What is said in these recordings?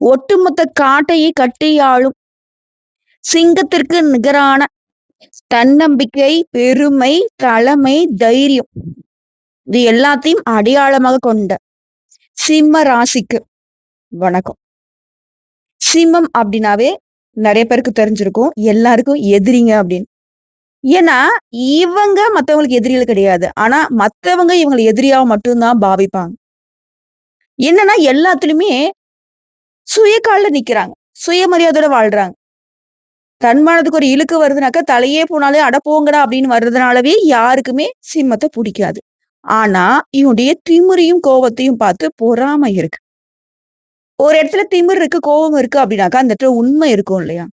ஒட்டுமொத்த காட்டையே கட்டியாளும் சிங்கத்திற்கு நிகரான தன்னம்பிக்கை பெருமை தலைமை தைரியம். இது எல்லாத்தையும் அடையாளமாக கொண்ட சிம்ம ராசிக்கு வணக்கம். சிம்மம் அப்படின்னாவே நிறைய பேருக்கு தெரிஞ்சிருக்கும். எல்லாருக்கும் எதிரிங்க அப்படின்னு. ஏன்னா இவங்க மத்தவங்களுக்கு எதிரிகள் கிடையாது. ஆனா மத்தவங்க இவங்களை எதிரியாவ மட்டும்தான் பாவிப்பாங்க. என்னன்னா எல்லாத்துலயுமே சுயக்கால நிக்கிறாங்க. சுயமரியாதையோட வாழ்றாங்க. தன்மானத்துக்கு ஒரு இழுக்கு வருதுனாக்கா தலையே போனாலே அடப்போங்கடா அப்படின்னு வர்றதுனாலவே யாருக்குமே சிம்மத்தை பிடிக்காது. ஆனா இவனுடைய திமிரையும் கோபத்தையும் பார்த்து பொறாமை இருக்கு. ஒரு இடத்துல திமிர் இருக்கு கோபம் இருக்கு அப்படின்னாக்கா அந்த இடத்துல உண்மை இருக்கும் இல்லையா?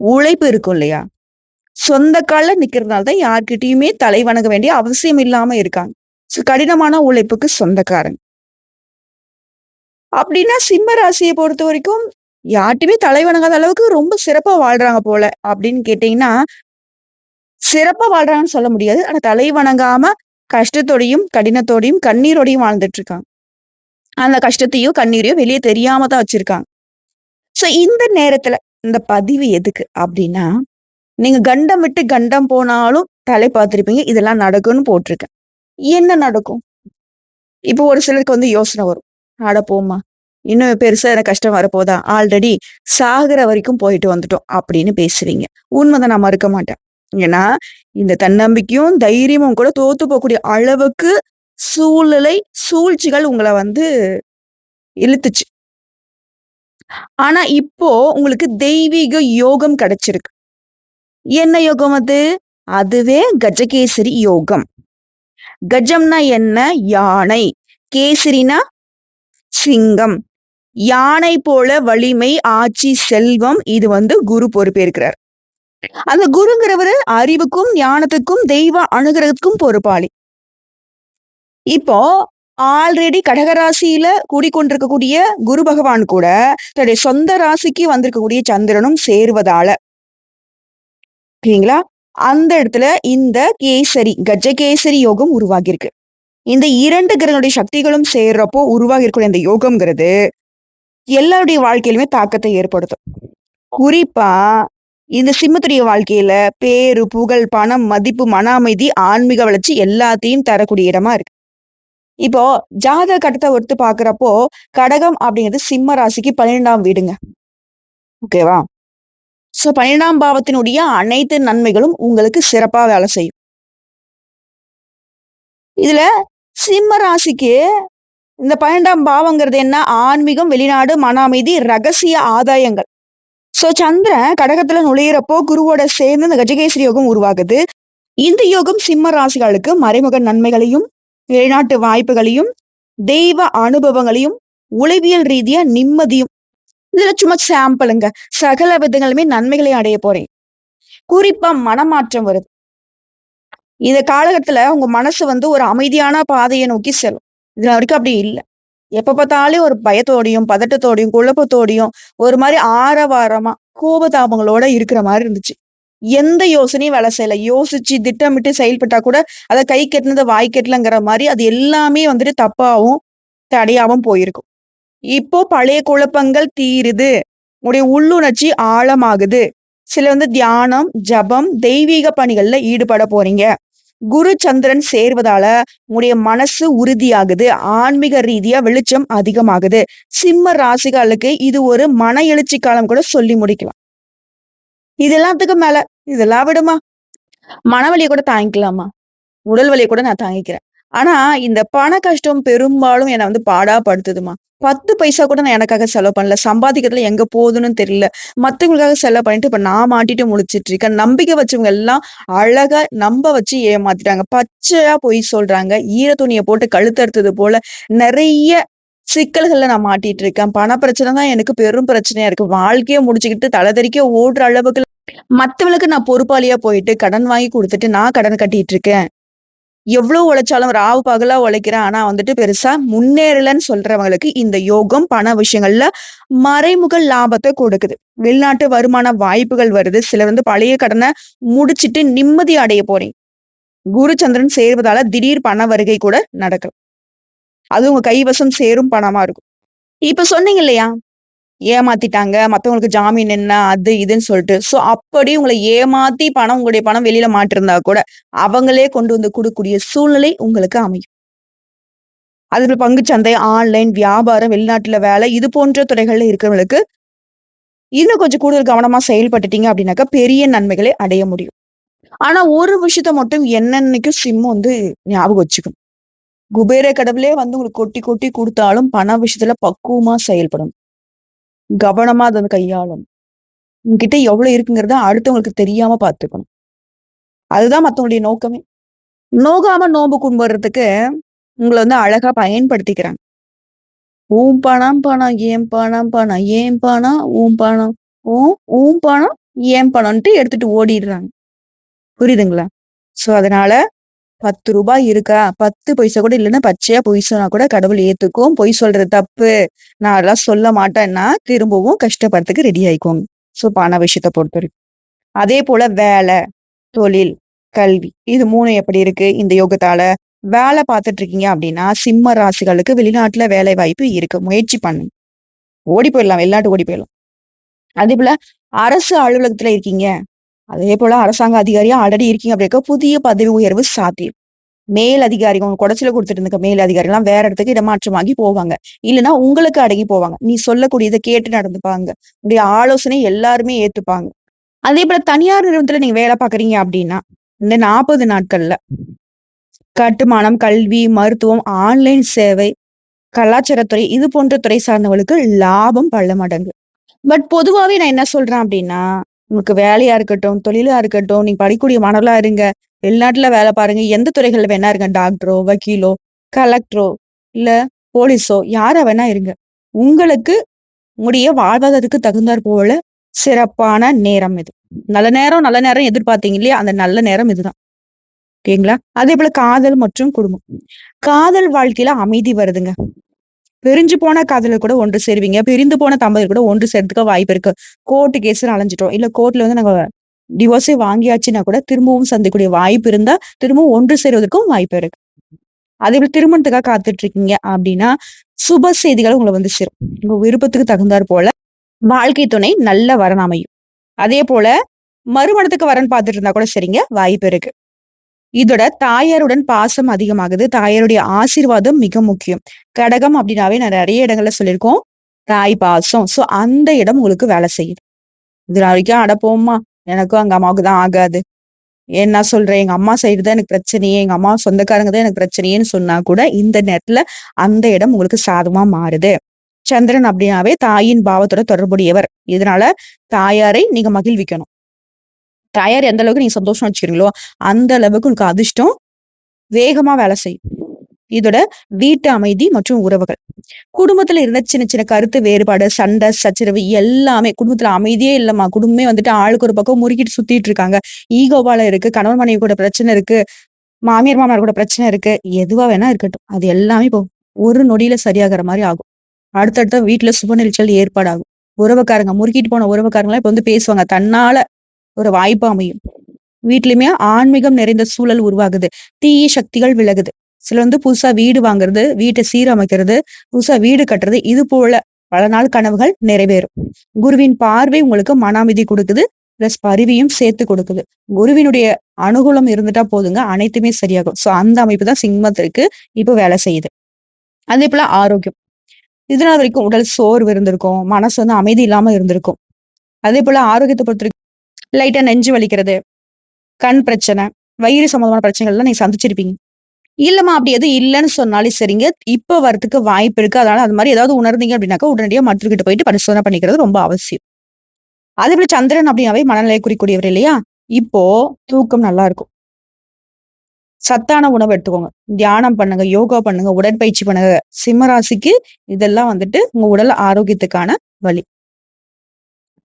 உழைப்பு இருக்கும் இல்லையா? சொந்த காலில் நிக்கிறதுனால தான் யார்கிட்டயுமே தலை வணங்க வேண்டிய அவசியம் இல்லாம இருக்காங்க. கடினமான உழைப்புக்கு சொந்தக்காரங்க. அப்படின்னா சிம்ம ராசியை பொறுத்த வரைக்கும் யார்ட்டுமே தலை வணங்காத அளவுக்கு ரொம்ப சிறப்பா வாழ்றாங்க போல அப்படின்னு கேட்டீங்கன்னா சிறப்பா வாழ்றாங்கன்னு சொல்ல முடியாது. ஆனா தலை வணங்காம கஷ்டத்தோடையும் கடினத்தோடையும் கண்ணீரோடையும் வாழ்ந்துட்டு இருக்காங்க. அந்த கஷ்டத்தையும் கண்ணீரையும் வெளியே தெரியாம தான் வச்சிருக்காங்க. சோ இந்த நேரத்துல இந்த பதிவு எதுக்கு அப்படின்னா நீங்க கண்டம் விட்டு கண்டம் போனாலும் தலை பார்த்துருப்பீங்க. இதெல்லாம் நடக்கும்னு போட்டிருக்கேன். என்ன நடக்கும்? இப்போ ஒரு சிலருக்கு வந்து யோசனை வரும். ஆட போமா இன்னும் பெருசா எனக்கு கஷ்டம் வரப்போதா? ஆல்ரெடி சாகுற வரைக்கும் போயிட்டு வந்துட்டோம் அப்படின்னு பேசுவீங்க. உண்மைதான் நான் மறுக்க மாட்டேன். ஏன்னா இந்த தன்னம்பிக்கையும் தைரியமும் கூட தோத்து போகக்கூடிய அளவுக்கு சூழ்நிலை சூழ்ச்சிகள் உங்களை வந்து இழுத்துச்சு. ஆனா இப்போ உங்களுக்கு தெய்வீக யோகம் கிடைச்சிருக்கு. என்ன யோகம் அது? அதுவே கஜகேசரி யோகம். கஜம்னா என்ன? யானை. கேசரினா சிங்கம். யானை போல வலிமை ஆட்சி செல்வம் இது வந்து குரு பொறுப்பேற்கிறார். அந்த குருங்கிறவரு அறிவுக்கும் ஞானத்துக்கும் தெய்வ அனுகிரகத்துக்கும் பொறுப்பாளி. இப்போ ஆல்ரெடி கடகராசியில கூடிக்கொண்டிருக்கக்கூடிய குரு பகவான் கூட தன்னுடைய சொந்த ராசிக்கு வந்திருக்கக்கூடிய சந்திரனும் சேர்வதால. ஓகேங்களா? அந்த இடத்துல இந்த கேசரி கஜகேசரி யோகம் உருவாகியிருக்கு. இந்த இரண்டு கிரகனுடைய சக்திகளும் சேர்றப்போ உருவாகி இருக்கக்கூடிய இந்த யோகம்ங்கிறது எல்லாருடைய வாழ்க்கையிலுமே தாக்கத்தை ஏற்படுத்தும். குறிப்பா இந்த சிம்மத்துடைய வாழ்க்கையில பேரு புகழ் பணம் மதிப்பு மன அமைதி ஆன்மீக வளர்ச்சி எல்லாத்தையும் தரக்கூடிய இடமா இருக்கு. இப்போ ஜாத கட்டத்தை ஒருத்து பாக்குறப்போ கடகம் அப்படிங்கிறது சிம்ம ராசிக்கு பன்னிரெண்டாம் வீடுங்க. ஓகேவா சோ பன்னிரெண்டாம் பாவத்தினுடைய அனைத்து நன்மைகளும் உங்களுக்கு சிறப்பா வேலை செய்யும். இதுல சிம்ம ராசிக்கு இந்த பன்னெண்டாம் பாவங்கிறது என்ன? ஆன்மீகம் வெளிநாடு மன அமைதி ரகசிய ஆதாயங்கள். சோ சந்திரன் கடகத்துல நுழையிறப்போ குருவோட சேர்ந்து இந்த கஜகேசரி யோகம் உருவாகுது. இந்த யோகம் சிம்ம ராசிகளுக்கு மறைமுக நன்மைகளையும் வெளிநாட்டு வாய்ப்புகளையும் தெய்வ அனுபவங்களையும் உளவியல் ரீதியா நிம்மதியும். இதுல சும்மா சாம்பிளுங்க சகல விதங்களுமே நன்மைகளை அடைய போறேன். குறிப்பா மனமாற்றம் வருது. இந்த காலகட்டத்துல உங்க மனசு வந்து ஒரு அமைதியான பாதையை நோக்கி செல்லும். இது வரைக்கும் அப்படி இல்லை. எப்ப பார்த்தாலும் ஒரு பயத்தோடையும் பதட்டத்தோடையும் குழப்பத்தோடையும் ஒரு மாதிரி ஆரவாரமா கோபதாபங்களோட இருக்கிற மாதிரி இருந்துச்சு. எந்த யோசனையும் வேலை செய்யல. யோசிச்சு திட்டமிட்டு செயல்பட்டா கூட அதை கை கெட்டினது வாய் கெட்டலங்கிற மாதிரி அது எல்லாமே வந்துட்டு தப்பாவும் தடையாவும் போயிருக்கும். இப்போ பழைய குழப்பங்கள் தீருது. உடைய உள்ளுணர்ச்சி ஆழமாகுது. சில வந்து தியானம் ஜபம் தெய்வீக பணிகள்ல ஈடுபட போறீங்க. குரு சந்திரன் சேர்வதால உங்களுடைய மனசு உறுதியாகுது. ஆன்மீக ரீதியா வெளிச்சம் அதிகமாகுது. சிம்ம ராசிகளுக்கு இது ஒரு மன எழுச்சி காலம் கூட சொல்லி முடிக்கலாம். இது எல்லாத்துக்கும் மேல இதெல்லாம் விடுமா? மனவழியை கூட தாங்கிக்கலாமா? உடல் வலியை கூட நான் தாங்கிக்கிறேன். ஆனா இந்த பண கஷ்டம் பெரும்பாலும் என்னை வந்து பாடாப்படுத்துதுமா. பத்து பைசா கூட நான் எனக்காக செலவு பண்ணல. சம்பாதிக்கிறதுல எங்க போகுதுன்னு தெரியல. மத்தவங்களுக்காக செலவு பண்ணிட்டு இப்ப நான் மாட்டிட்டு முழிச்சிட்டு இருக்கேன். நம்பிக்கை வச்சவங்க எல்லாம் அழகா நம்ப வச்சு ஏமாத்திட்டாங்க. பச்சையா பொய் சொல்றாங்க. ஈர துணியை போட்டு கழுத்தறுத்தது போல நிறைய சிக்கல்கள்ல நான் மாட்டிட்டு இருக்கேன். பண பிரச்சனை தான் எனக்கு பெரும் பிரச்சனையா இருக்கு. வாழ்க்கைய முடிச்சுக்கிட்டு தலைதறிக்க ஓடுற அளவுக்கு மத்தவங்களுக்கு நான் பொறுப்பாளியா போயிட்டு கடன் வாங்கி கொடுத்துட்டு நான் கடன் கட்டிட்டு எவ்வளவு உழைச்சாலும் ராவு பகலா உழைக்கிறேன். ஆனா வந்துட்டு பெருசா முன்னேறலன்னு சொல்றவங்களுக்கு இந்த யோகம் பண விஷயங்கள்ல மறைமுக லாபத்தை கொடுக்குது. வெளிநாட்டு வருமான வாய்ப்புகள் வருது. சிலர் வந்து பழைய கடனை முடிச்சிட்டு நிம்மதி அடைய போறீங்க. குருச்சந்திரன் சேர்வதால திடீர் பண வருகை கூட நடக்கலாம் அது உங்க கைவசம் சேரும் பணமா இருக்கும். இப்ப சொன்னீங்க இல்லையா? ஏமாத்திட்டாங்க மத்தவங்களுக்கு ஜாமீன் என்ன அது இதுன்னு சொல்லிட்டு. சோ அப்படி உங்களை ஏமாத்தி பணம் உங்களுடைய பணம் வெளியில மாட்டிருந்தா கூட அவங்களே கொண்டு வந்து கொடுக்கக்கூடிய சூழ்நிலை உங்களுக்கு அமையும். அதில் பங்கு சந்தை ஆன்லைன் வியாபாரம் வெளிநாட்டுல வேலை இது போன்ற துறைகள்ல இருக்கிறவங்களுக்கு இன்னும் கொஞ்சம் கூடுதல் கவனமா செயல்பட்டுட்டீங்க அப்படின்னாக்கா பெரிய நன்மைகளை அடைய முடியும். ஆனா ஒரு விஷயத்த மட்டும் என்னன்னைக்கு சிம் வந்து ஞாபகம் வச்சுக்கணும் குபேர கடவுளே வந்து உங்களுக்கு கொட்டி கொட்டி கொடுத்தாலும் பண விஷயத்துல பக்குவமா செயல்படும் கவனமா அதை வந்து கையாளணும். உங்ககிட்ட எவ்வளவு இருக்குங்கிறத அடுத்தவங்களுக்கு தெரியாம பார்த்துக்கணும். அதுதான் மத்தவங்களுடைய நோக்கமே. நோகாம நோம்பு கும்பிடுறதுக்கு உங்களை வந்து அழகா பயன்படுத்திக்கிறாங்க. ஊம் பணம் பணம் ஏன் பணம் பணம் ஏன் பணம் ஊம் பணம் ஊ ஊம் பணம் ஏன் பணம்ன்ட்டு எடுத்துட்டு ஓடிடுறாங்க. புரியுதுங்களா? சோ அதனால பத்து ரூபாய் இருக்கா? பத்து பைசா கூட இல்லைன்னா பச்சையா பொய் சொன்னா கூட கடவுள் ஏத்துக்கும். பொய் சொல்றது தப்பு. நான் அதெல்லாம் சொல்ல மாட்டேன்னா திரும்பவும் கஷ்டப்படுறதுக்கு ரெடி ஆயிக்கோங்க ஸோ பண விஷயத்த பொறுத்த வரைக்கும் அதே போல வேலை தொழில் கல்வி. இது மூணு எப்படி இருக்கு? இந்த யோகத்தால வேலை பார்த்துட்டு இருக்கீங்க அப்படின்னா சிம்ம ராசிகளுக்கு வெளிநாட்டுல வேலை வாய்ப்பு இருக்கு. முயற்சி பண்ணுங்க ஓடி போயிடலாம். வெளிநாட்டு ஓடி போயிடலாம். அதே போல அரசு அலுவலகத்துல இருக்கீங்க. அதே போல அரசாங்க அதிகாரியா ஆல்ரெடி இருக்கீங்க அப்படின்னா புதிய பதவி உயர்வு சாத்தியம். மேல் அதிகாரி உங்க குடைச்சல கொடுத்துட்டு இருந்த மேல் அதிகாரி எல்லாம் வேற இடத்துக்கு இடமாற்றமாகி போவாங்க. இல்லைன்னா உங்களுக்கு அடங்கி போவாங்க. நீ சொல்லக்கூடியதை கேட்டு நடந்துப்பாங்க. உடைய ஆலோசனை எல்லாருமே ஏத்துப்பாங்க. அதே போல தனியார் நிறுவனத்துல நீங்க வேலை பாக்குறீங்க அப்படின்னா இந்த நாற்பது நாட்கள்ல கட்டுமானம் கல்வி மருத்துவம் ஆன்லைன் சேவை கலாச்சாரத்துறை இது போன்ற துறை சார்ந்தவங்களுக்கு லாபம் பல மடங்கு. பட் பொதுவாவே நான் என்ன சொல்றேன் அப்படின்னா உங்களுக்கு வேலையா இருக்கட்டும் தொழிலா இருக்கட்டும் நீங்க படிக்கக்கூடிய மாணவர்களா இருங்க. வெளிநாட்டுல வேலை பாருங்க. எந்த துறைகள்ல வேணா இருங்க. டாக்டரோ வக்கீலோ கலெக்டரோ இல்ல போலீஸோ யாரா வேணா இருங்க. உங்களுக்கு உங்களுடைய வாழ்வாதாரத்துக்கு தகுந்தாற் போல சிறப்பான நேரம் இது. நல்ல நேரம் நல்ல நேரம் எதிர்பார்த்தீங்க இல்லையா? அந்த நல்ல நேரம் இதுதான். ஓகேங்களா? அதே போல காதல் மற்றும் குடும்பம். காதல் வாழ்க்கையில அமைதி வருதுங்க. பிரிஞ்சு போன காதலர் கூட ஒன்று சேருவீங்க. பிரிந்து போன தம்பதியர் கூட ஒன்று சேர்த்துக்க வாய்ப்பு இருக்கு. கோர்ட்டு கேஸ் அலைஞ்சிட்டோம். இல்ல கோர்ட்ல வந்து நாங்க டிவோர்ஸே வாங்கியாச்சுன்னா கூட திரும்பவும் சந்திக்கக்கூடிய வாய்ப்பு இருந்தா திரும்பவும் ஒன்று சேருவதற்கும் வாய்ப்பு இருக்கு. அதே போல திருமணத்துக்காக காத்துட்டு இருக்கீங்க அப்படின்னா சுப செய்திகள் உங்களை வந்து சேரும். உங்க விருப்பத்துக்கு தகுந்தாற் போல வாழ்க்கை துணை நல்ல வரன் அமையும். அதே போல மறுமணத்துக்கு வரன் பார்த்துட்டு இருந்தா கூட சரிங்க வாய்ப்பு இருக்கு. இதோட தாயாருடன் பாசம் அதிகமாகுது. தாயாருடைய ஆசீர்வாதம் மிக முக்கியம். கடகம் அப்படின்னாவே நான் நிறைய இடங்கள்ல சொல்லியிருக்கோம். தாய் பாசம். சோ அந்த இடம் உங்களுக்கு வேலை செய்யுது. இது வரைக்கும் அடப்போம்மா எனக்கும் அங்க அம்மாவுக்கு தான் ஆகாது. என்ன சொல்றேன்? எங்க அம்மா சைடு தான் எனக்கு பிரச்சனையே. எங்க அம்மா சொந்தக்காரங்க தான் எனக்கு பிரச்சனையேன்னு சொன்னா கூட இந்த நேரத்துல அந்த இடம் உங்களுக்கு சாதமா மாறுது. சந்திரன் அப்படின்னாவே தாயின் பாவத்தோட தொடர்புடையவர். இதனால தாயாரை நீங்க மகிழ்விக்கணும். டயர் எந்த அளவுக்கு நீங்க சந்தோஷம் வச்சுக்கிறீங்களோ அந்த அளவுக்கு உங்களுக்கு அதிர்ஷ்டம் வேகமா வேலை செய்யும். இதோட வீட்டு அமைதி மற்றும் உறவுகள். குடும்பத்துல இருந்த சின்ன சின்ன கருத்து வேறுபாடு சண்டை சச்சரவு எல்லாமே குடும்பத்துல அமைதியே இல்லம்மா. குடும்பமே வந்துட்டு ஆளுக்கு ஒரு பக்கம் முறுக்கிட்டு சுத்திட்டு இருக்காங்க. ஈகோவால இருக்கு கணவன் மனைவி கூட பிரச்சனை இருக்கு மாமியார் மாமனார் கூட பிரச்சனை இருக்கு எதுவா வேணா இருக்கட்டும். அது எல்லாமே இப்போ ஒரு நொடியில சரியாகிற மாதிரி ஆகும். அடுத்தடுத்த வீட்டுல சுப நிகழ்ச்சிகள் ஏற்பாடாகும். உறவுக்காரங்க முறுக்கிட்டு போன உறவுக்காரங்களாம் இப்ப வந்து பேசுவாங்க. தன்னால ஒரு வாய்ப்பு அமையும். வீட்லயுமே ஆன்மீகம் நிறைந்த சூழல் உருவாகுது. தீய சக்திகள் விலகுது. சில வந்து புதுசா வீடு வாங்குறது வீட்டை சீரமைக்கிறது புதுசா வீடு கட்டுறது இது போல பல நாள் கனவுகள் நிறைவேறும். குருவின் பார்வை உங்களுக்கு மன அமைதி கொடுக்குது பிளஸ் பருவியும் சேர்த்து கொடுக்குது. குருவினுடைய அனுகூலம் இருந்துட்டா போதுங்க அனைத்துமே சரியாகும். சோ அந்த அமைப்பு தான் சிம்மத்திற்கு இப்போ வேலை செய்யுது. அதே போல ஆரோக்கியம். இதனால் வரைக்கும் உடல் சோர்வு இருந்திருக்கும் மனசு வந்து அமைதி இல்லாம இருந்திருக்கும். அதே போல ஆரோக்கியத்தை பொறுத்த லைட்டா நெஞ்சு வலிக்கிறது கண் பிரச்சனை வயிறு சம்பந்தமான பிரச்சனைகள்லாம் நீங்க சந்திச்சிருப்பீங்க. இல்லம்மா அப்படி எதுவும் இல்லைன்னு சொன்னாலே சரிங்க. இப்ப வரதுக்கு வாய்ப்பு இருக்கு. அதனால அது மாதிரி ஏதாவது உணர்ந்தீங்க அப்படின்னாக்கா உடனடியாக மற்றவர்கிட்ட போயிட்டு பரிசோதனை பண்ணிக்கிறது ரொம்ப அவசியம். அதே போல சந்திரன் அப்படின்னாவே மனநிலை குறிக்கூடியவர் இல்லையா? இப்போ தூக்கம் நல்லா இருக்கும். சத்தான உணவு எடுத்துக்கோங்க. தியானம் பண்ணுங்க யோகா பண்ணுங்க உடற்பயிற்சி பண்ணுங்க. சிம்மராசிக்கு இதெல்லாம் வந்துட்டு உங்க உடல் ஆரோக்கியத்துக்கான வழி.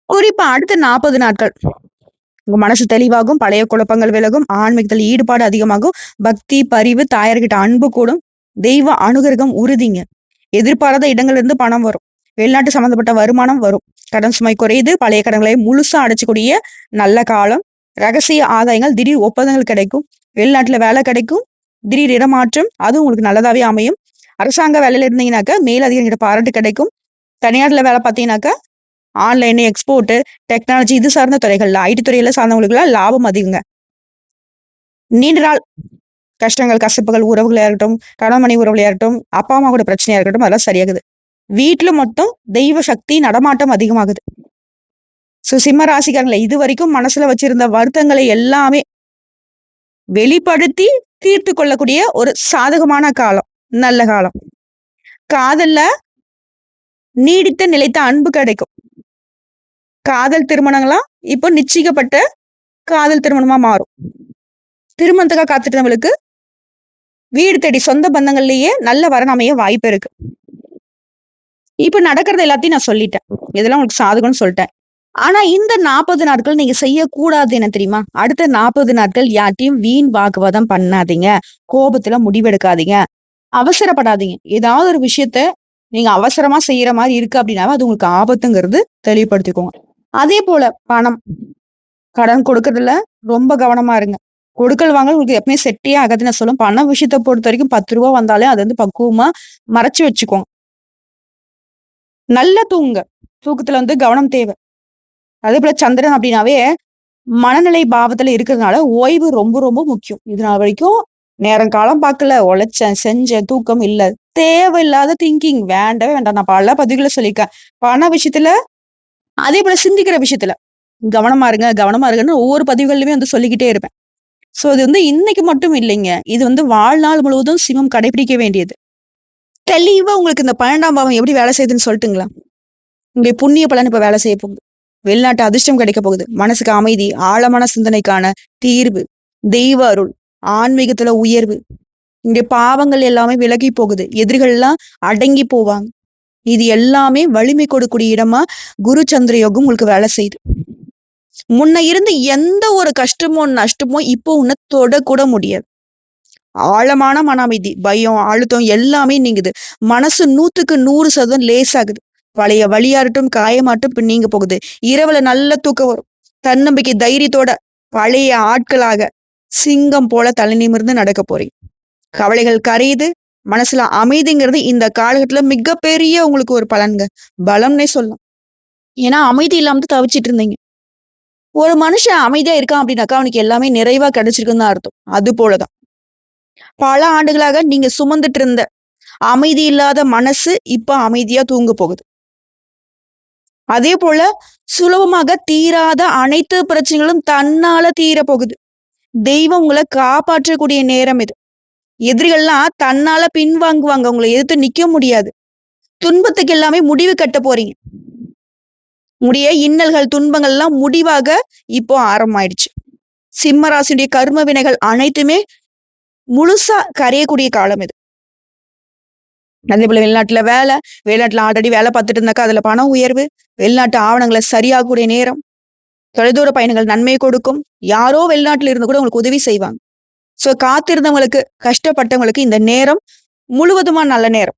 குறிப்பா அடுத்த நாற்பது நாட்கள். உங்க மனசு தெளிவாகும் பழைய குழப்பங்கள் விலகும் ஆன்மீகத்தில் ஈடுபாடு அதிகமாகும் பக்தி பரிவு தாயார்கிட்ட அன்பு கூடும் தெய்வ அனுகிரகம் உறுதிங்க. எதிர்பாராத இடங்கள்ல இருந்து பணம் வரும். வெளிநாட்டு சம்பந்தப்பட்ட வருமானம் வரும். கடன் சுமை குறையுது பழைய கடன்களை முழுசா அடைச்சக்கூடிய நல்ல காலம். ரகசிய ஆதாயங்கள் திடீர் ஒப்பந்தங்கள் கிடைக்கும். வெளிநாட்டுல வேலை கிடைக்கும். திடீர் இடமாற்றம் அது உங்களுக்கு நல்லதாவே அமையும். அரசாங்க வேலையில இருந்தீங்கன்னாக்க மேலதிகாரிகிட்ட பாராட்டு கிடைக்கும். தனியார்ல வேலை பார்த்தீங்கன்னாக்கா ஆன்லைன் எக்ஸ்போர்ட்டு டெக்னாலஜி இது சார்ந்த துறைகள்ல ஐடி துறையில சார்ந்தவங்களுக்குலாம் லாபம் அதிகங்க. நீண்ட நாள் கஷ்டங்கள் கசப்புகள் உறவுகளா இருக்கட்டும் கணவன் மனைவி உறவுகளாக இருக்கட்டும் அப்பா அம்மா கூட பிரச்சனையா இருக்கட்டும் அதெல்லாம் சரியாகுது. வீட்டுல மொத்தம் தெய்வ சக்தி நடமாட்டம் அதிகமாகுது. சோ சிம்ம ராசிக்காரங்கள இது வரைக்கும் மனசுல வச்சிருந்த வருத்தங்களை எல்லாமே வெளிப்படுத்தி தீர்த்து கொள்ளக்கூடிய ஒரு சாதகமான காலம் நல்ல காலம். காதல்ல நீடித்த நிலைத்த அன்பு கிடைக்கும். காதல் திருமணங்களா? இப்போ நிச்சயிக்கப்பட்ட காதல் திருமணமா மாறும். திருமணத்துக்காக காத்துட்டவங்களுக்கு வீடு தேடி சொந்த பந்தங்கள்லயே நல்ல வரன் அமைய வாய்ப்பு இருக்கு. இப்ப நடக்கிறது எல்லாத்தையும் நான் சொல்லிட்டேன். இதெல்லாம் உங்களுக்கு சாதகம்னு சொல்லிட்டேன். ஆனா இந்த நாற்பது நாட்கள் நீங்க செய்யக்கூடாது என்ன தெரியுமா? அடுத்த நாற்பது நாட்கள் யார்ட்டையும் வீண் வாக்குவாதம் பண்ணாதீங்க. கோபத்துல முடிவெடுக்காதீங்க. அவசரப்படாதீங்க. ஏதாவது ஒரு விஷயத்த நீங்க அவசரமா செய்யற மாதிரி இருக்கு அப்படின்னாவே அது உங்களுக்கு ஆபத்துங்கிறது தெளிவுபடுத்திக்கோங்க. அதே போல பணம். கடன் கொடுக்கறதுல ரொம்ப கவனமா இருங்க. கொடுக்கல் வாங்கல் உங்களுக்கு எப்பவுமே செட்டே ஆகாதுன்னு நான் சொல்லும் பண விஷயத்த பொறுத்த வரைக்கும் பத்து ரூபா வந்தாலே அது வந்து பக்குவமா மறைச்சு வச்சுக்கோங்க. நல்ல தூங்குங்க. தூக்கத்துல வந்து கவனம் தேவை. அதே போல சந்திரன் அப்படின்னாவே மனநிலை பாவத்துல இருக்கிறதுனால ஓய்வு ரொம்ப ரொம்ப முக்கியம். இது நாள் வரைக்கும் நேரம் காலம் பார்க்கல. உழைச்சேன் செஞ்சேன் தூக்கம் இல்ல. தேவையில்லாத திங்கிங் வேண்டவே வேண்டாம். நான் பல பதிவுகளை சொல்லியிருக்கேன். பண விஷயத்துல அதே போல சிந்திக்கிற விஷயத்துல. கவனமா இருங்க கவனமா இருங்கன்னு ஒவ்வொரு பதிவுகள்லயுமே வந்து சொல்லிக்கிட்டே இருப்பேன். சோ இது வந்து இன்னைக்கு மட்டும் இல்லைங்க. இது வந்து வாழ்நாள் முழுவதும் சிவம் கடைபிடிக்க வேண்டியது. தெளிவா உங்களுக்கு இந்த பன்னெண்டாம் பாவம் எப்படி வேலை செய்யுதுன்னு சொல்லட்டுங்களா? உங்களுடைய புண்ணிய பலன் இப்ப வேலை செய்ய போகுது. வெளிநாட்டு அதிர்ஷ்டம் கிடைக்க போகுது. மனசுக்கு அமைதி ஆழமான சிந்தனைக்கான தீர்வு தெய்வ அருள் ஆன்மீகத்துல உயர்வு. இங்க பாவங்கள் எல்லாமே விலகி போகுது. எதிரிகள் எல்லாம் அடங்கி போவாங்க. இது எல்லாமே வலிமை கொடுக்கூடிய இடமா குரு சந்திர யோகம் உங்களுக்கு வேலை செய்யுது. முன்ன இருந்து எந்த ஒரு கஷ்டமோ நஷ்டமோ இப்போ உன்னை தொடக்கூட முடியாது. ஆழமான மன அமைதி பயம் அழுத்தம் எல்லாமே நீங்குது. மனசு நூத்துக்கு நூறு சதவீதம் லேசாகுது பழைய வழியாரட்டும் காயமாட்டும் இப்ப நீங்க போகுது. இரவுல நல்ல தூக்கம் வரும். தன்னம்பிக்கை தைரியத்தோட பழைய ஆட்களாக சிங்கம் போல தலை நிமிர்ந்து நடக்க போறீங்க. கவலைகள் கரையுது. மனசுல அமைதிங்கிறது இந்த காலகட்டத்துல மிகப்பெரிய உங்களுக்கு ஒரு பலன்ங்க. பலம்னே சொல்லலாம். ஏன்னா அமைதி இல்லாம தவிச்சிட்டு இருந்தீங்க. ஒரு மனுஷன் அமைதியா இருக்கான் அப்படின்னாக்கா அவனுக்கு எல்லாமே நிறைவா கிடைச்சிருக்குன்னு தான் அர்த்தம். அது போலதான். பல ஆண்டுகளாக நீங்க சுமந்துட்டு இருந்த அமைதி இல்லாத மனசு இப்ப அமைதியா தூங்க போகுது. அதே போல சுலபமாக தீராத அனைத்து பிரச்சனைகளும் தன்னால தீர போகுது தெய்வம் உங்களை காப்பாற்றக்கூடிய நேரம் இது. எதிரிகள்லாம் தன்னால பின்வாங்குவாங்க. உங்களை எதிர்த்து நிக்க முடியாது. துன்பத்துக்கு எல்லாமே முடிவு கட்ட போறீங்க. உடைய இன்னல்கள் துன்பங்கள் எல்லாம் முடிவாக இப்போ ஆரம்பமாயிடுச்சு. சிம்மராசியுடைய கர்ம வினைகள் அனைத்துமே முழுசா கரையக்கூடிய காலம் இது. அதே போல வெளிநாட்டுல வேலை வெளிநாட்டுல ஆல்ரெடி வேலை பார்த்துட்டு இருந்தாக்கா அதுல பண உயர்வு வெளிநாட்டு ஆவணங்களை சரியாகக்கூடிய நேரம் தொலைதூர பயணங்கள் நன்மை கொடுக்கும். யாரோ வெளிநாட்டுல இருந்து கூட உங்களுக்கு உதவி செய்வாங்க. சோ காத்திருந்தவங்களுக்கு கஷ்டப்பட்டவங்களுக்கு இந்த நேரம் முழுவதுமா நல்ல நேரம்.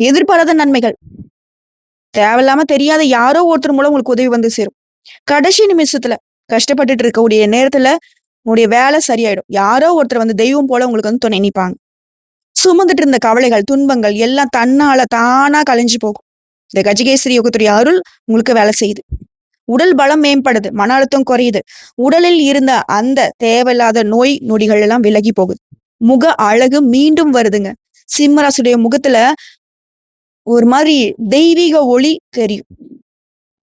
எதிர்பாராத நன்மைகள். தேவையில்லாம தெரியாத யாரோ ஒருத்தர் மூலம் உங்களுக்கு உதவி வந்து சேரும். கடைசி நிமிஷத்துல கஷ்டப்பட்டுட்டு இருக்கக்கூடிய நேரத்துல உங்களுடைய வேலை சரியாயிடும். யாரோ ஒருத்தர் வந்து தெய்வம் போல உங்களுக்கு வந்து துணை நிற்பாங்க சுமந்துட்டு இருந்த கவலைகள் துன்பங்கள் எல்லாம் தன்னால தானா கலைஞ்சு போகும். இந்த கஜகேசரி யோகத்துடைய அருள் உங்களுக்கு வேலை செய்யுது. உடல் பலம் மேம்படுது மன அழுத்தம் குறையுது. உடலில் இருந்த அந்த தேவையில்லாத நோய் நொடிகள் எல்லாம் விலகி போகுது. முக அழகு மீண்டும் வருதுங்க. சிம்மராசுடைய முகத்துல ஒரு மாதிரி தெய்வீக ஒளி தெரியும்.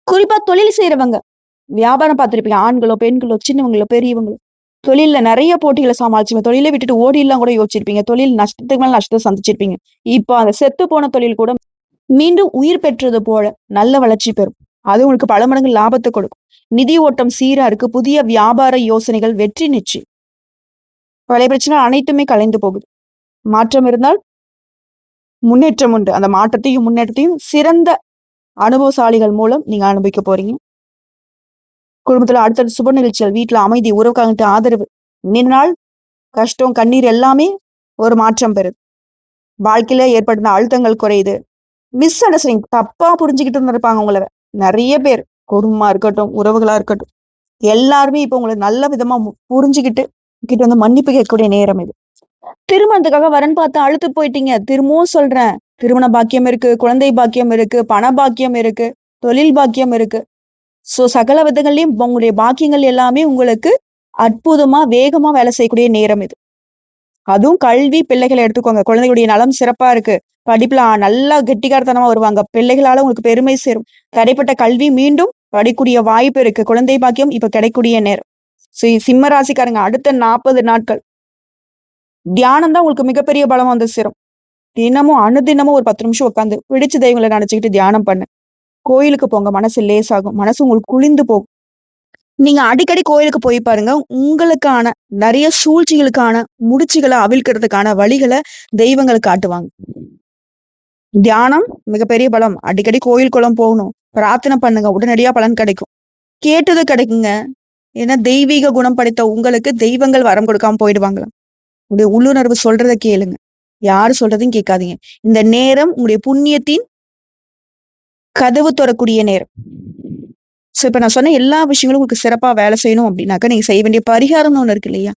குறிப்பா தொழில் செய்யறவங்க வியாபாரம் பார்த்துருப்பீங்க. ஆண்களோ பெண்களோ சின்னவங்களோ பெரியவங்களோ தொழில்ல நிறைய போட்டிகளை சமாளிச்சுங்க. தொழிலை விட்டுட்டு ஓடிலாம் கூட யோசிச்சிருப்பீங்க. தொழில் நஷ்டத்துக்கு மேல நஷ்டத்தை சந்திச்சிருப்பீங்க. இப்போ அந்த செத்து போன தொழில் கூட மீண்டும் உயிர் பெற்றது போல நல்ல வளர்ச்சி பெறும். அது உங்களுக்கு பல மடங்கு லாபத்தை கொடுக்கும். நிதி ஓட்டம் சீரா இருக்கு. புதிய வியாபார யோசனைகள் வெற்றி நிச்சயம். பழைய பிரச்சனை அனைத்துமே கலைந்து போகுது. மாற்றம் இருந்தால் முன்னேற்றம் உண்டு. அந்த மாற்றத்தையும் முன்னேற்றத்தையும் சிறந்த அனுபவசாலிகள் மூலம் நீங்க அனுபவிக்க போறீங்க. குடும்பத்துல அடுத்தடுத்த சுப நிகழ்ச்சிகள் வீட்டுல அமைதி உறவுக்காக ஆதரவு நின்னால் நாள் கஷ்டம் கண்ணீர் எல்லாமே ஒரு மாற்றம் பெறுது. வாழ்க்கையில ஏற்படுத்தின அழுத்தங்கள் குறையுது. மிஸ் அண்டர்ஸ்டாண்டிங் தப்பா புரிஞ்சுக்கிட்டு இருந்திருப்பாங்க உங்களை. நிறைய பேர் குடும்பமா இருக்கட்டும் உறவுகளா இருக்கட்டும் எல்லாருமே இப்ப உங்களை நல்ல விதமா புரிஞ்சுக்கிட்டு கிட்ட வந்து மன்னிப்பு கேட்கக்கூடிய நேரம் இது. திருமணத்துக்காக வரன் பார்த்து அழுத்து போயிட்டீங்க. திரும்பவும் சொல்றேன். திருமண பாக்கியம் இருக்கு குழந்தை பாக்கியம் இருக்கு பண பாக்கியம் இருக்கு தொழில் பாக்கியம் இருக்கு. சோ சகல விதங்கள்லயும் உங்களுடைய பாக்கியங்கள் எல்லாமே உங்களுக்கு அற்புதமா வேகமா வேலை செய்யக்கூடிய நேரம் இது. அதுவும் கல்வி பிள்ளைகளை எடுத்துக்கோங்க. குழந்தைகளுடைய நலம் சிறப்பா இருக்கு. படிப்புல நல்லா கெட்டிக்காரத்தனமா வருவாங்க. பிள்ளைகளால உங்களுக்கு பெருமை சேரும். தடைப்பட்ட கல்வி மீண்டும் படிக்கூடிய வாய்ப்பு இருக்கு. குழந்தை பாக்கியம் இப்ப கிடைக்கூடிய நேரம். சிம்ம ராசிக்காரங்க அடுத்த நாற்பது நாட்கள். தியானம் தான் உங்களுக்கு மிகப்பெரிய பலம் வந்து சேரும். தினமும் அணுதினமும் ஒரு பத்து நிமிஷம் உட்காந்து பிடிச்ச தெய்வங்களை நினைச்சுக்கிட்டு தியானம் பண்ணு. கோயிலுக்கு போங்க. மனசு லேசாகும். மனசு உங்களுக்கு குளிந்து போகும். நீங்க அடிக்கடி கோயிலுக்கு போய் பாருங்க. உங்களுக்கான நிறைய சூழ்ச்சிகளுக்கான முடிச்சுகளை அவிழ்க்கிறதுக்கான வழிகளை தெய்வங்கள் காட்டுவாங்க. தியானம் மிகப்பெரிய பலம். அடிக்கடி கோயில் குளம் போகணும். பிரார்த்தனை பண்ணுங்க. உடனடியா பலன் கிடைக்கும். கேட்டது கிடைக்குங்க. ஏன்னா தெய்வீக குணம் படைத்த உங்களுக்கு தெய்வங்கள் வரம் கொடுக்காம போயிடுவாங்களா உங்களுடைய உள்ளுணர்வு சொல்றதை கேளுங்க. யாரு சொல்றதையும் கேட்காதீங்க. இந்த நேரம் உங்களுடைய புண்ணியத்தின் கதவு தொடக்கூடிய நேரம். ஸோ இப்போ நான் சொன்ன எல்லா விஷயங்களும் உங்களுக்கு சிறப்பாக வேலை செய்யணும் அப்படின்னாக்கா நீங்கள் செய்ய வேண்டிய பரிகாரம்னு ஒன்று இருக்கு இல்லையா?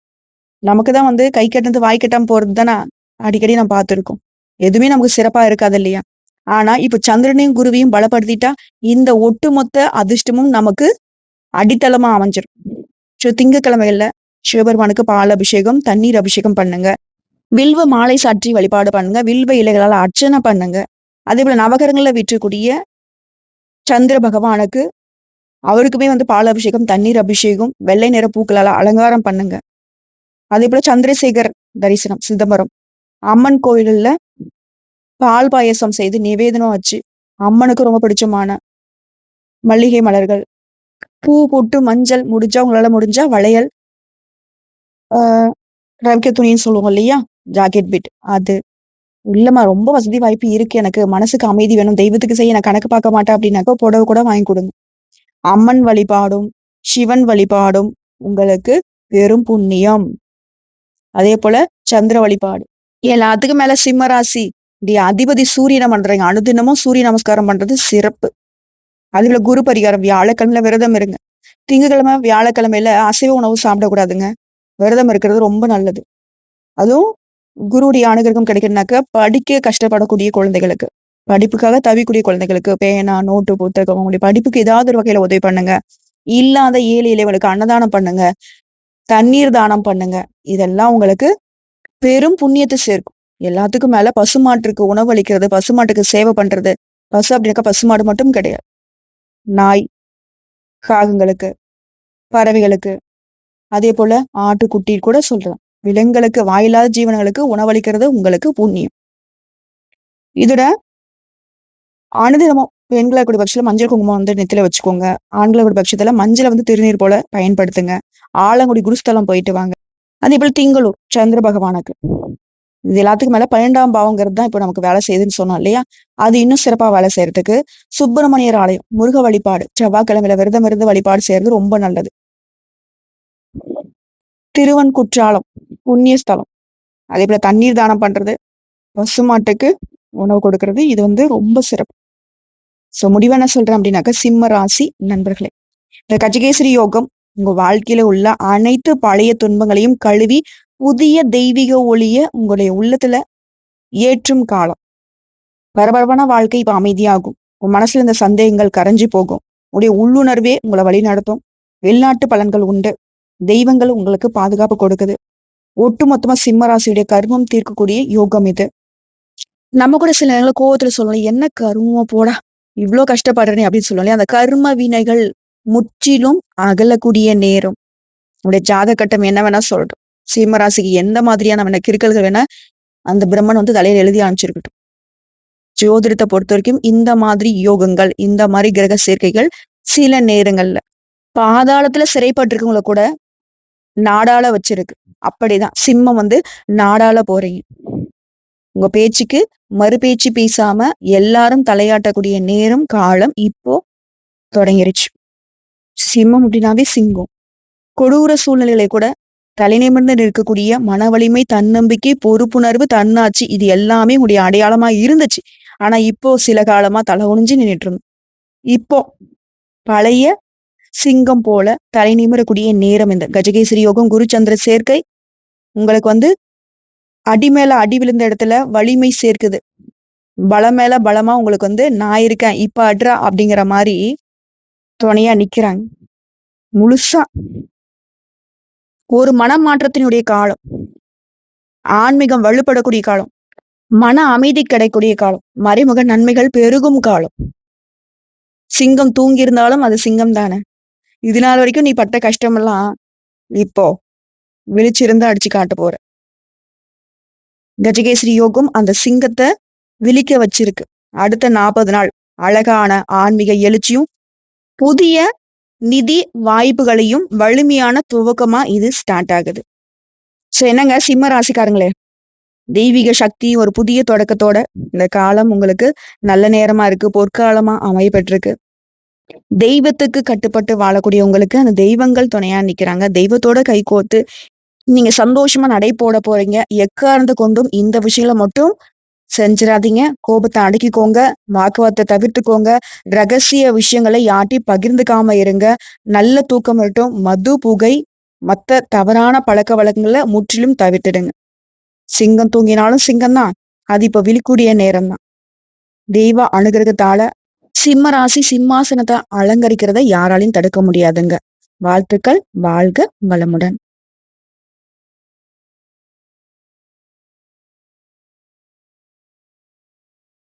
நமக்கு தான் வந்து கை கட்டினது வாய் கட்டாம போகிறது தானே அடிக்கடி நம்ம பார்த்துருக்கோம். எதுவுமே நமக்கு சிறப்பாக இருக்காது இல்லையா? ஆனா இப்போ சந்திரனையும் குருவையும் பலப்படுத்திட்டா இந்த ஒட்டுமொத்த அதிர்ஷ்டமும் நமக்கு அடித்தளமா அமைஞ்சிரும். ஸோ திங்கக்கிழமைகள்ல சிவபெருமானுக்கு பால் அபிஷேகம் தண்ணீர் அபிஷேகம் பண்ணுங்க. வில்வ மாலை சாற்றி வழிபாடு பண்ணுங்க. வில்வ இலைகளால் அர்ச்சனை பண்ணுங்க. அதே போல நவகரங்களில் விற்றக்கூடிய சந்திர பகவானுக்கு அவருக்குமே வந்து பால் அபிஷேகம் தண்ணீர் அபிஷேகம் வெள்ளை நிற பூக்களால் அலங்காரம் பண்ணுங்க. அதே போல சந்திரசேகர் தரிசனம் சிதம்பரம். அம்மன் கோயில்ல பால் பாயசம் செய்து நிவேதனம் வச்சு அம்மனுக்கு ரொம்ப பிடிச்சமான மல்லிகை மலர்கள். பூ போட்டு மஞ்சள் முடிஞ்சா உங்களால முடிஞ்சா வளையல் ஆஹ் ரவிக்க துணின்னு சொல்லுவோம் இல்லையா? Jacket bit. அது. இல்லம்மா ரொம்ப வசதி வாய்ப்பு இருக்கு எனக்கு. மனசுக்கு அமைதி வேணும். தெய்வத்துக்கு செய்ய நான் கணக்கு பார்க்க மாட்டேன் அப்படின்னாக்கா புடவை கூட வாங்கி கொடுங்க. அம்மன் வழிபாடும் சிவன் வழிபாடும் உங்களுக்கு பெரும் புண்ணியம். அதே போல சந்திர வழிபாடு. எல்லாத்துக்கும் மேல சிம்ம ராசி. அதிபதி சூரியனை பண்றீங்க. அனுதினமும் சூரிய நமஸ்காரம் பண்றது சிறப்பு. அதுல குரு பரிகாரம் வியாழக்கிழமையில விரதம் இருங்க. திங்கக்கிழமை வியாழக்கிழமையில அசைவ உணவு சாப்பிடக்கூடாதுங்க விரதம் இருக்கிறது ரொம்ப நல்லது. அதுவும் குருடைய அனுகிரகம் கிடைக்கணுனாக்க படிக்க கஷ்டப்படக்கூடிய குழந்தைகளுக்கு. படிப்புக்காக தவிக்கூடிய குழந்தைகளுக்கு பேனா நோட்டு புத்தகம் உங்களுடைய படிப்புக்கு ஏதாவது ஒரு வகையில உதவி பண்ணுங்க. இல்லாத ஏழை இலைவனுக்கு அன்னதானம் பண்ணுங்க. தண்ணீர் தானம் பண்ணுங்க. இதெல்லாம் உங்களுக்கு பெரும் புண்ணியத்தை சேர்க்கும். எல்லாத்துக்கும் மேல பசுமாட்டுக்கு உணவு அளிக்கிறது பசுமாட்டுக்கு சேவை பண்றது. பசு அப்படின்னாக்கா பசுமாடு மட்டும் கிடையாது. நாய் காகங்களுக்கு பறவைகளுக்கு. அதே போல ஆட்டுக்குட்டி கூட சொல்றேன் விலங்குகளுக்கு வாயில்லாத ஜீவனங்களுக்கு உணவளிக்கிறது உங்களுக்கு புண்ணியம். இதோட அனுதினமும் பெண்களை கூடிய பட்சத்துல மஞ்சள் குங்குமம் வந்து நெத்தில வச்சுக்கோங்க. ஆண்களை கூட பட்சத்துல மஞ்சளை வந்து திருநீர் போல பயன்படுத்துங்க. ஆலங்குடி குருஸ்தலம் போயிட்டு வாங்க. அதே போல திங்களூர் சந்திர பகவானுக்கு. இது எல்லாத்துக்கு மேல பன்னெண்டாம் பாவங்கிறது தான் இப்போ நமக்கு வேலை செய்யுதுன்னு சொன்னோம் இல்லையா? அது இன்னும் சிறப்பா வேலை செய்யறதுக்கு சுப்பிரமணியர் ஆலயம் முருக வழிபாடு செவ்வாய்க்கிழமையில விரதம் இருந்து வழிபாடு செய்யறது ரொம்ப நல்லது. திருவன் குற்றாலம் புண்ணிய ஸ்தலம் அதே போல தண்ணீர் தானம் பண்றது பசுமாட்டுக்கு உணவு கொடுக்கறது இது வந்து ரொம்ப சிறப்பு. சோ முடிவு என்ன சொல்றேன் அப்படின்னாக்க சிம்ம ராசி நண்பர்களே. இந்த கஜகேசரி யோகம் உங்க வாழ்க்கையில உள்ள அனைத்து பழைய துன்பங்களையும் கழுவி புதிய தெய்வீக ஒளிய உங்களுடைய உள்ளத்துல ஏற்றும் காலம். பரபரப்பான வாழ்க்கை இப்ப அமைதியாகும். உன் மனசுல இந்த சந்தேகங்கள் கரைஞ்சு போகும். உடைய உள்ளுணர்வே உங்களை வழி நடத்தும். வெளிநாட்டு பலன்கள் உண்டு. தெய்வங்கள் உங்களுக்கு பாதுகாப்பு கொடுக்குது. ஒட்டு மொத்தமா கர்மம் தீர்க்கக்கூடிய யோகம் இது. நம்ம கூட சில நேரங்களில் கோவத்துல சொல்லணும் என்ன கருமம் போடா. இவ்வளோ கஷ்டப்படுறேன் அப்படின்னு சொல்லல அந்த கர்ம வினைகள் முற்றிலும் அகலக்கூடிய நேரம். உடைய ஜாத கட்டம் என்ன வேணா சொல்லட்டும் சிம்மராசிக்கு எந்த மாதிரியான கிருக்கல்கள் வேணா அந்த பிரம்மன் வந்து தலையில எழுதி அனுப்பிச்சிருக்கட்டும். ஜோதிடத்தை பொறுத்த வரைக்கும் இந்த மாதிரி யோகங்கள் இந்த மாதிரி கிரக சேர்க்கைகள் சில நேரங்கள்ல. பாதாளத்துல சிறைப்பட்டிருக்கவங்கள கூட நாடால வச்சிருக்கு. அப்படிதான். சிம்மம் வந்து நாடால போறீங்க. உங்க பேச்சுக்கு மறுபேச்சு பேசாம எல்லாரும் தலையாட்டக்கூடிய நேரம் காலம் இப்போ தொடங்கிருச்சு. சிம்மம் அப்படின்னாவே சிங்கம். கொடூர சூழ்நிலைகளை கூட தலைநிமிர்ந்து நிற்கக்கூடிய மன வலிமை தன்னம்பிக்கை பொறுப்புணர்வு தன்னாட்சி இது எல்லாமே உடைய அடையாளமா இருந்துச்சு. ஆனா இப்போ சில காலமா தலை ஒணிஞ்சு நின்றுட்டு இருந்தோம் இப்போ பழைய சிங்கம் போல தலை நிமிரக்கூடிய நேரம் இந்த கஜகேசரி யோகம் குருச்சந்திர சேர்க்கை உங்களுக்கு வந்து அடி மேல அடி விழுந்த இடத்துல வலிமை சேர்க்குது. பலம் மேல பலமா உங்களுக்கு வந்து நான் இருக்கேன் இப்ப அட்ரா அப்படிங்கிற மாதிரி துணையா நிக்கிறாங்க. முழுசா ஒரு மனமாற்றத்தினுடைய காலம். ஆன்மீகம் வலுப்படக்கூடிய காலம். மன அமைதி கிடைக்கூடிய காலம். மறைமுக நன்மைகள் பெருகும் காலம். சிங்கம் தூங்கி இருந்தாலும் அது சிங்கம் தானே. இது நாள் வரைக்கும் நீ பட்ட கஷ்டமெல்லாம் இப்போ விழிச்சிருந்து அடிச்சு காட்ட போற. கஜகேசரி யோகம் அந்த சிங்கத்தை விழிக்க வச்சிருக்கு. அடுத்த நாற்பது நாள் அழகான ஆன்மீக எழுச்சியும் புதிய நிதி வாய்ப்புகளையும் வலிமையான துவக்கமா இது ஸ்டார்ட் ஆகுது. சோ என்னங்க சிம்ம ராசிக்காரங்களே? தெய்வீக சக்தி ஒரு புதிய தொடக்கத்தோட இந்த காலம் உங்களுக்கு நல்ல நேரமா இருக்கு பொற்காலமா அமையப்பட்டிருக்கு. தெய்வத்துக்கு கட்டுப்பட்டு வாழக்கூடிய உங்களுக்கு அந்த தெய்வங்கள் துணையா நிக்கிறாங்க. தெய்வத்தோட கை கோத்து நீங்க சந்தோஷமா நடை போட போறீங்க. எக்காரணத்தை கொண்டும் இந்த விஷயங்களை மட்டும் செஞ்சிடாதீங்க. கோபத்தை அடக்கிக்கோங்க. வாக்குவாதத்தை தவிர்த்துக்கோங்க. ரகசிய விஷயங்களை யாட்டி பகிர்ந்துக்காம இருங்க. நல்ல தூக்கம் மட்டும் மது புகை மத்த தவறான பழக்க வழக்கங்களை முற்றிலும் தவிர்த்துடுங்க. சிங்கம் தூங்கினாலும் சிங்கம் தான் அது இப்ப விழிக்கூடிய நேரம் தான் தெய்வ அனுகிரகத்தால சிம்ம ராசி சிம்மாசனத்தை அலங்கரிக்கிறத யாராலையும் தடுக்க முடியாதுங்க. வாழ்த்துக்கள். வாழ்க வளமுடன்.